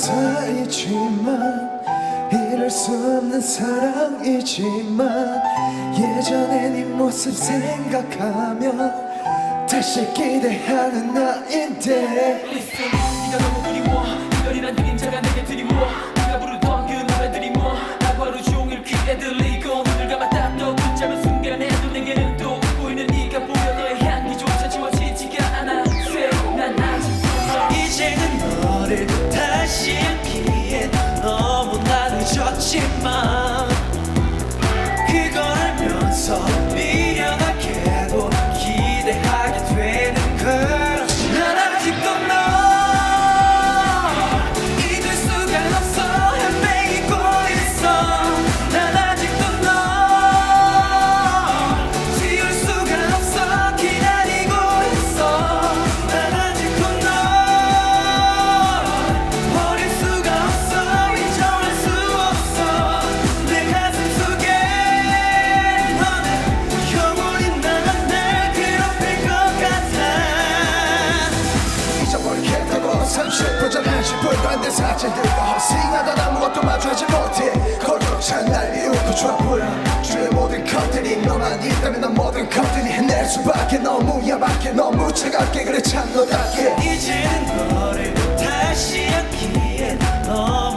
사이지만 이럴 수 없는 사랑이지만 예전의 네 모습 생각하면 다시 기대하는 나인데. 네가 너무 그리워. Shima. 1시불도 안된 사진들과 허싱하던 아무것도 마주하지 못해. 걸도록 찬날 좋아 보여 주의 모든 것들이 너만 있다면 난 모든 것들이 해낼 수밖에. 너무 야박해 너무 차갑게 그래 참 너답게. 이제는 너를 다시 않기엔 너